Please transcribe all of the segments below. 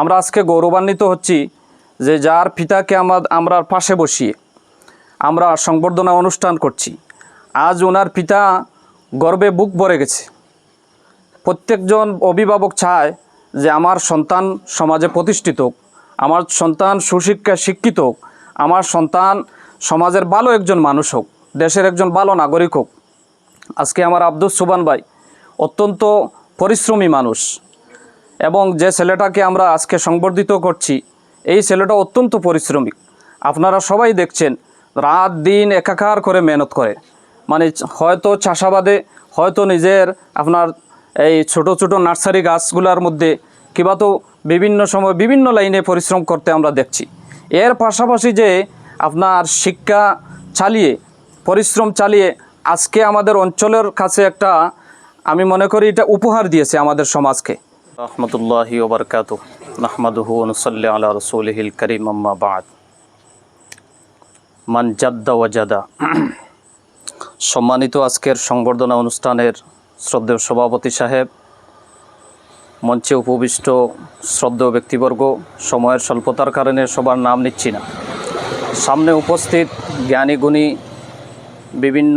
আমরা আজকে গৌরবান্বিত হচ্ছি যে যার পিতাকে আমার আমরা পাশে বসিয়ে আমরা সংবর্ধনা অনুষ্ঠান করছি। আজ ওনার পিতা গর্বে বুক ভরে গেছে। প্রত্যেকজন অভিভাবক চায় যে আমার সন্তান সমাজে প্রতিষ্ঠিত হোক, আমার সন্তান সুশিক্ষায় শিক্ষিত আমার সন্তান সমাজের ভালো একজন মানুষ হোক, দেশের একজন ভালো নাগরিক হোক। আজকে আমার আব্দুল সুবান ভাই অত্যন্ত পরিশ্রমী মানুষ। এবং যে ছেলেটাকে আমরা আজকে সংবর্ধিত করছি, এই ছেলেটা অত্যন্ত পরিশ্রমিক। আপনারা সবাই দেখছেন, রাত দিন একাকার করে মেহনত করে। মানে হয়তো চাষাবাদে, হয়তো নিজের আপনার এই ছোট ছোট নার্সারি গাছগুলোর মধ্যে, কিবা তো বিভিন্ন সময় বিভিন্ন লাইনে পরিশ্রম করতে আমরা দেখছি। এর পাশাপাশি যে আপনার শিক্ষা চালিয়ে, পরিশ্রম চালিয়ে আজকে আমাদের অঞ্চলের কাছে একটা, আমি মনে করি এটা উপহার দিয়েছে আমাদের সমাজকে। রহমতুল্লাহি ওবরকাত নাহমাদুহু অনুসল্লি আলা রসুলহিল করিম আম্মা বাদ। মান জাদ্দা ওয়াজাদা সম্মানিত আজকের সংবর্ধনা অনুষ্ঠানের শ্রদ্ধেয় সভাপতি সাহেব, মঞ্চে উপবিষ্ট শ্রদ্ধেয় ব্যক্তিবর্গ, সময়ের স্বল্পতার কারণে সবার নাম নিচ্ছি না। সামনে উপস্থিত জ্ঞানী গুণী বিভিন্ন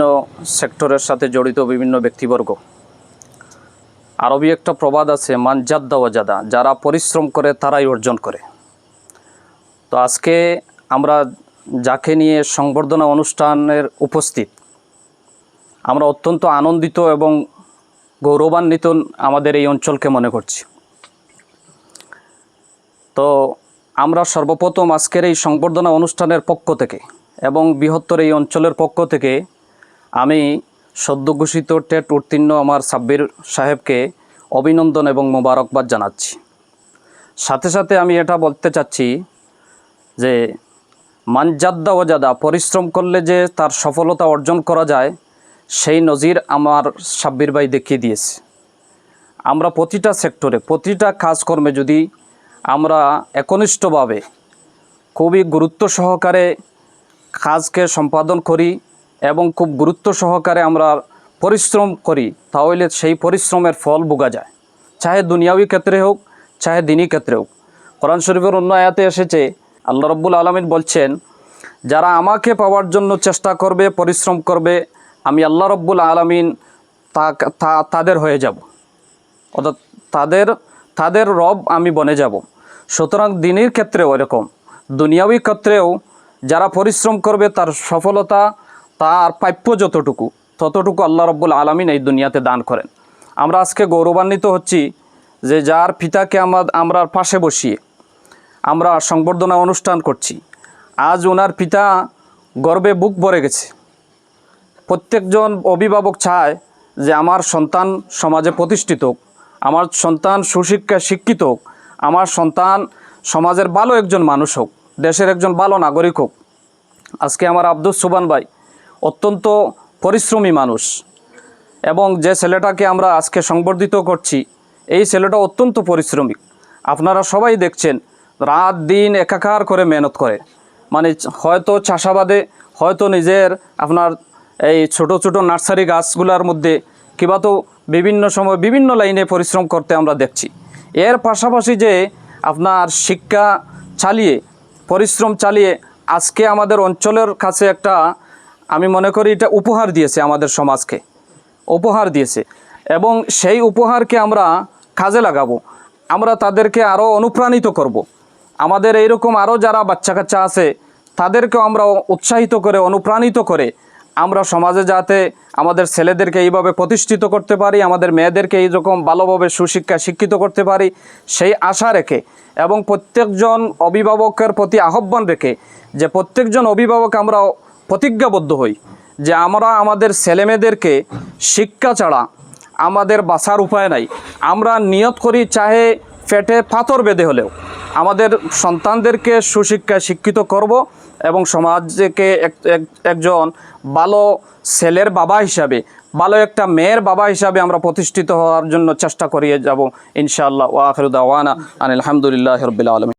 সেক্টরের সাথে জড়িত বিভিন্ন ব্যক্তিবর্গ। আরবি একটা প্রবাদ আছে, মান জাদ্দা ওয়াজাদা যারা পরিশ্রম করে তারাই অর্জন করে। তো আজকে আমরা যাকে নিয়ে সংবর্ধনা অনুষ্ঠানের উপস্থিত, আমরা অত্যন্ত আনন্দিত এবং গৌরবান্বিত আমাদের এই অঞ্চলকে মনে করছি। তো আমরা সর্বপ্রথম আজকের এই সংবর্ধনা অনুষ্ঠানের পক্ষ থেকে এবং বৃহত্তর এই অঞ্চলের পক্ষ থেকে আমি সদ্য ঘোষিত টেট উত্তীর্ণ আমার সাব্বির সাহেবকে অভিনন্দন এবং মোবারকবাদ জানাচ্ছি। সাথে সাথে আমি এটা বলতে চাচ্ছি যে, মানজাদ্দা ওজাদা পরিশ্রম করলে যে তার সফলতা অর্জন করা যায়, সেই নজির আমার সাব্বির ভাই দেখিয়ে দিয়েছে। আমরা প্রতিটা সেক্টরে, প্রতিটা কাজকর্মে যদি আমরা একনিষ্ঠভাবে খুবই গুরুত্ব সহকারে কাজকে সম্পাদন করি এবং খুব গুরুত্ব সহকারে আমরা পরিশ্রম করি, তাহলে সেই পরিশ্রমের ফল বোঝা যায়। চাহে দুনিয়াবি ক্ষেত্রে হোক, চাহে দিনী ক্ষেত্রে হোক। কোরআন শরীফের অন্য আয়াতে এসেছে, আল্লাহ রব্বুল আলমিন বলছেন, যারা আমাকে পাওয়ার জন্য চেষ্টা করবে, পরিশ্রম করবে, আমি আল্লাহ রব্বুল আলমিন তা- তাদের হয়ে যাব। অর্থাৎ তাদের তাদের রব আমি বনে যাব। সুতরাং দিনের ক্ষেত্রেও এরকম। দুনিয়াবি ক্ষেত্রেও যারা পরিশ্রম করবে, তার সফলতা তার প্রাপ্য যতটুকু, ততটুকু আল্লাহ রব্বুল আলমিন এই দুনিয়াতে দান করেন। আমরা আজকে গৌরবান্বিত হচ্ছি যে যার পিতাকে আমার আমরা পাশে বসিয়ে আমরা সংবর্ধনা অনুষ্ঠান করছি। আজ ওনার পিতা গর্বে বুক ভরে গেছে। প্রত্যেকজন অভিভাবক চায় যে আমার সন্তান সমাজে প্রতিষ্ঠিত হোক, আমার সন্তান সুশিক্ষায় শিক্ষিত হোক, আমার সন্তান সমাজের ভালো একজন মানুষ হোক, দেশের একজন ভালো নাগরিক হোক। আজকে আমার আব্দুল সুবান ভাই অত্যন্ত পরিশ্রমী মানুষ। এবং যে ছেলেটাকে আমরা আজকে সংবর্ধিত করছি, এই ছেলেটা অত্যন্ত পরিশ্রমিক। আপনারা সবাই দেখছেন, রাত দিন একাকার করে মেহনত করে। মানে হয়তো চাষাবাদে, হয়তো নিজের আপনার এই ছোট ছোট নার্সারি গাছগুলোর মধ্যে, কিবা তো বিভিন্ন সময় বিভিন্ন লাইনে পরিশ্রম করতে আমরা দেখছি। এর পাশাপাশি যে আপনার শিক্ষা চালিয়ে, পরিশ্রম চালিয়ে আজকে আমাদের অঞ্চলের কাছে একটা আমি মনে করি এটা উপহার দিয়েছে আমাদের সমাজকে। উপহার দিয়েছে। এবং সেই উপহারকে আমরা কাজে লাগাবো। আমরা তাদেরকে আরও অনুপ্রাণিত করব। আমাদের এইরকম আরও যারা বাচ্চা কাচ্চা আছে, তাদেরকেও আমরা উৎসাহিত করে, অনুপ্রাণিত করে আমরা সমাজে যাতে আমাদের ছেলেদেরকে এইভাবে প্রতিষ্ঠিত করতে পারি, আমাদের মেয়েদেরকে এইরকম ভালোভাবে সুশিক্ষা শিক্ষিত করতে পারি, সেই আশা রেখে এবং প্রত্যেকজন অভিভাবকের প্রতি আহ্বান রেখে যে প্রত্যেকজন অভিভাবক আমরা প্রতিজ্ঞাবদ্ধ হই যে আমরা আমাদের ছেলেমেয়েদেরকে শিক্ষা ছাড়া আমাদের বাঁচার উপায় নাই। আমরা নিয়ত করি চাহে পেটে পাথর বেঁধে হলেও। আমাদের সন্তানদেরকে সুশিক্ষায় শিক্ষিত করব এবং সমাজকে এক- এক- একজন ভালো ছেলের বাবা হিসাবে, ভালো একটা মেয়ের বাবা হিসাবে আমরা প্রতিষ্ঠিত হওয়ার জন্য চেষ্টা করিয়ে যাব, ইনশাআল্লাহ। ওয়াখিরুদ্দাওয়ানা আনিল আলহামদুলিল্লাহ রবিল আলমী